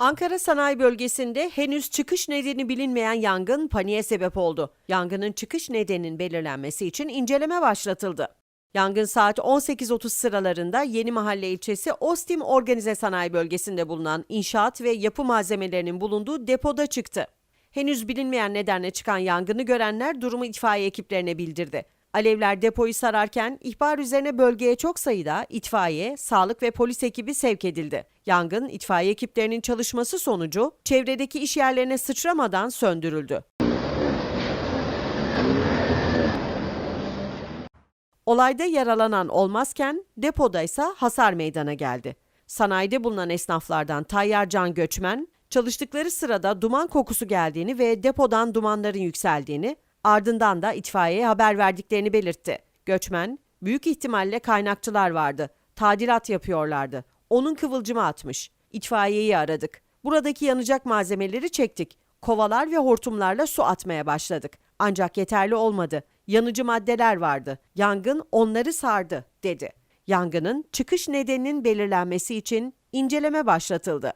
Ankara Sanayi Bölgesi'nde henüz çıkış nedeni bilinmeyen yangın paniğe sebep oldu. Yangının çıkış nedeninin belirlenmesi için inceleme başlatıldı. Yangın saat 18.30 sıralarında Yeni Mahalle ilçesi Ostim Organize Sanayi Bölgesi'nde bulunan inşaat ve yapı malzemelerinin bulunduğu depoda çıktı. Henüz bilinmeyen nedenle çıkan yangını görenler durumu itfaiye ekiplerine bildirdi. Alevler depoyu sararken ihbar üzerine bölgeye çok sayıda itfaiye, sağlık ve polis ekibi sevk edildi. Yangın itfaiye ekiplerinin çalışması sonucu çevredeki iş yerlerine sıçramadan söndürüldü. Olayda yaralanan olmazken depoda ise hasar meydana geldi. Sanayide bulunan esnaflardan Tayyar Can Göçmen, çalıştıkları sırada duman kokusu geldiğini ve depodan dumanların yükseldiğini, ardından da itfaiyeye haber verdiklerini belirtti. Göçmen, büyük ihtimalle kaynakçılar vardı. Tadilat yapıyorlardı. Onun kıvılcımı atmış. İtfaiyeyi aradık. Buradaki yanacak malzemeleri çektik. Kovalar ve hortumlarla su atmaya başladık. Ancak yeterli olmadı. Yanıcı maddeler vardı. Yangın onları sardı, dedi. Yangının çıkış nedeninin belirlenmesi için inceleme başlatıldı.